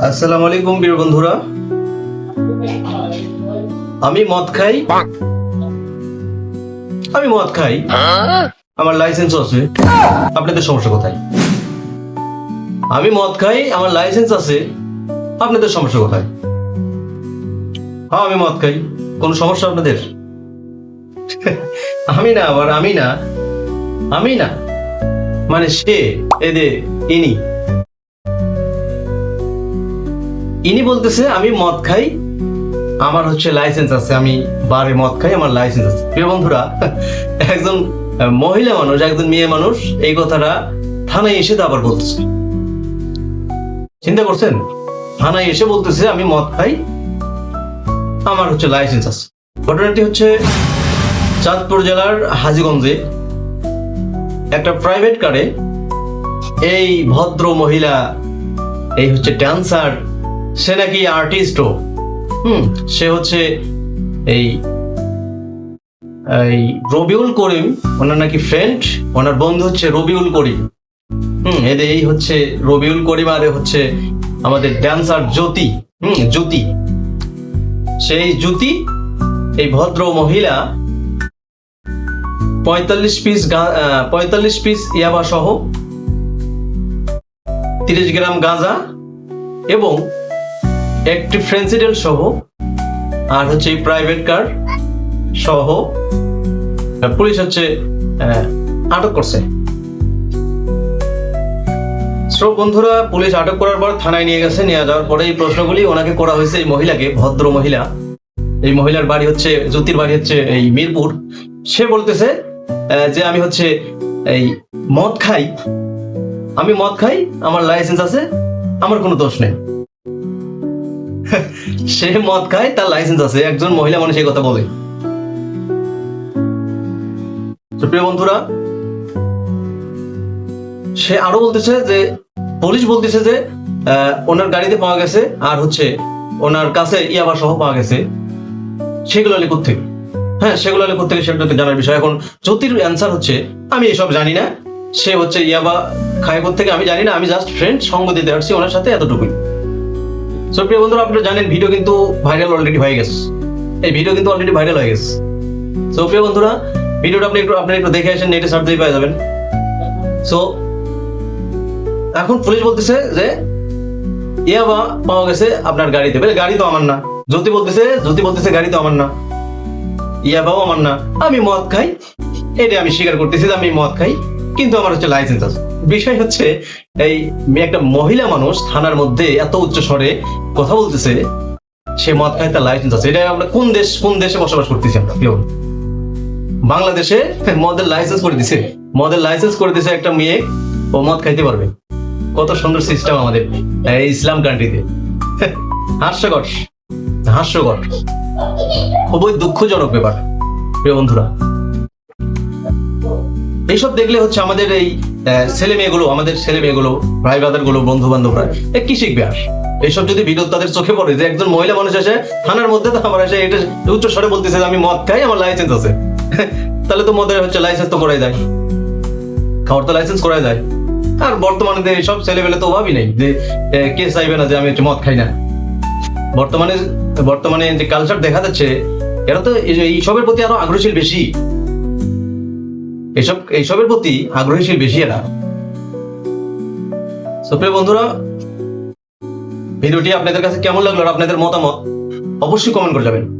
আসসালামু আলাইকুম, প্রিয় বন্ধুরা। আমি মদ খাই। আমি মদ খাই। আমার লাইসেন্স আছে। আপনাদের সমস্যা কোথায়? আমি মদ খাই, আমার লাইসেন্স আছে। আপনাদের সমস্যা কোথায়? হ্যাঁ আমি মদ খাই। কোন সমস্যা আপনাদের? আমি না, আবার আমি না। আমি না। মানে সে এদে ইনি। ইনি বলতেছে, আমি মদ খাই, আমার হচ্ছে লাইসেন্স আছে, আমি বারে মদ খাই, আমার লাইসেন্স আছে। প্রিয় বন্ধুরা, একজন মহিলা মানুষ, একজন মেয়ে মানুষ এই কথাটা থানায় এসে তো আবার বলতেছে। চিন্তা করছেন? থানায় এসে বলতেছে, আমি মদ খাই, আমার হচ্ছে লাইসেন্স আছে। ঘটনাটি হচ্ছে চাঁদপুর জেলার হাজিগঞ্জে। একটা প্রাইভেট কারে এই ভদ্র মহিলা, এই হচ্ছে ড্যান্সার সে নাকি আর্টিস্টও হুম, সে হচ্ছে এই এই রবিউল করিম, ওনার নাকি ফ্রেন্ড ওনার বন্ধু হচ্ছে রবিউল করিম। হুম এদের এই হচ্ছে রবিউল করিম আর হচ্ছে আমাদের ড্যান্সার জ্যোতি। হুম, জ্যোতি। সেই জ্যোতি, এই ভদ্র মহিলা, পঁয়তাল্লিশ পিস পঁয়তাল্লিশ পিস ইয়াবা সহ তিরিশ গ্রাম গাঁজা এবং একটি ফ্রেন্সিডেল সহ, আর হচ্ছে প্রাইভেট কার সহ পুলিশ হচ্ছে আটক করছে। সো বন্ধুরা, পুলিশ আটক করার পর থানায় নিয়ে গেছে, নিয়ে যাওয়ার পরে এই প্রশ্নগুলি ওনাকে করা হয়েছে এই মহিলাকে, ভদ্র মহিলা। এই মহিলার বাড়ি হচ্ছে, জ্যোতির বাড়ি হচ্ছে এই মিরপুর। সে বলতেছে যে আমি হচ্ছে এই মদ খাই। আমি মদ খাই, আমার লাইসেন্স আছে, আমার কোনো দোষ নেই। সে মদ খায়, তার লাইসেন্স আছে। একজন মহিলা মানুষ এই কথা বলে। প্রিয় বন্ধুরা, সে আরও বলতেছে যে, পুলিশ বলতেছে যে ওনার গাড়িতে পাওয়া গেছে, আর হচ্ছে ওনার কাছে ইয়াবা সহ পাওয়া গেছে। সেগুলো আলী থেকে হ্যাঁ সেগুলো আলী থেকে সেটা জানার বিষয়। এখন জ্যোতির অ্যান্সার হচ্ছে, আমি এসব জানি না। সে হচ্ছে ইয়াবা খায় থেকে আমি জানি না, আমি জাস্ট ফ্রেন্ড সঙ্গ দিতে পারছি ওনার সাথে এতটুকুই। সো প্রিয় বন্ধুরা, আপনারা জানেন ভিডিও কিন্তু ভাইরাল অলরেডি হয়ে গেছে। এই ভিডিও কিন্তু অলরেডি ভাইরাল হয়ে গেছে। সো প্রিয় বন্ধুরা ভিডিওটা আপনি একটু আপনি একটু দেখে আসেন নেটে সার্চ দিয়ে পেয়ে যাবেন। সো এখন পুলিশ বলতেছে যে, ইয়াবা পাওয়া গেছে আপনার গাড়িতে। বলে, গাড়ি তো আমার না। জ্যোতি বলতেছে জ্যোতি বলতেছে, গাড়ি তো আমার না। ইয়াবাও আমার না। আমি মদ খাই। এটা আমি স্বীকার করতেছি যে আমি মদ খাই। কিন্তু আমার হচ্ছে লাইসেন্স আছে। বিষয় হচ্ছে, এই একটা মহিলা মানুষ, থানার মধ্যে এত উচ্চ স্বরে কথা বলতেছে, সে মদ খায়, তার লাইসেন্স আছে। এটা আমরা কোন দেশ, কোন দেশে বসবাস করতেছি আমরা? কেউ বাংলাদেশে মদের লাইসেন্স করে দিছে। মদের লাইসেন্স করে দিছে একটা মেয়ে, ও মদ খাইতে পারবে। কত সুন্দর সিস্টেম আমাদের এই ইসলাম কান্ট্রিতে হাস্যকর। হাস্যকর। খুবই দুঃখজনক ব্যাপার। প্রিয় বন্ধুরা এইসব দেখলে হচ্ছে আমাদের এই ছেলে মেয়েগুলো, আমাদের ছেলে মেয়েগুলো, ভাই ব্রাদারগুলো বন্ধু বান্ধবরা কি শিখবে আর? এইসব যদি ভিডিও তাদের চোখে পড়ে, যে একজন মহিলা মানুষ এসে থানার মধ্যে তো আমার এসে এটা উচ্চ স্বরে বলতেছে আমি মদ খাই, আমার লাইসেন্স আছে। তাহলে তো মদের হচ্ছে লাইসেন্স তো করাই যায়। খাওয়ার তো লাইসেন্স করাই যায়। আর বর্তমানে যে সব ছেলেবেলে তো অভাবই নেই, যে কে চাইবে না যে আমি হচ্ছে মদ খাই না। বর্তমানে বর্তমানে যে কালচার দেখা যাচ্ছে, এরা তো এইসবের প্রতি আরও আগ্রহশীল বেশি। এসব এইসবের প্রতি আগ্রহীশীল বেশি এরা। সুপ্রিয় প্রিয় বন্ধুরা, ভিডিওটি আপনাদের কাছে কেমন লাগল আপনাদের মতামত অবশ্যই কমেন্ট করে যাবেন।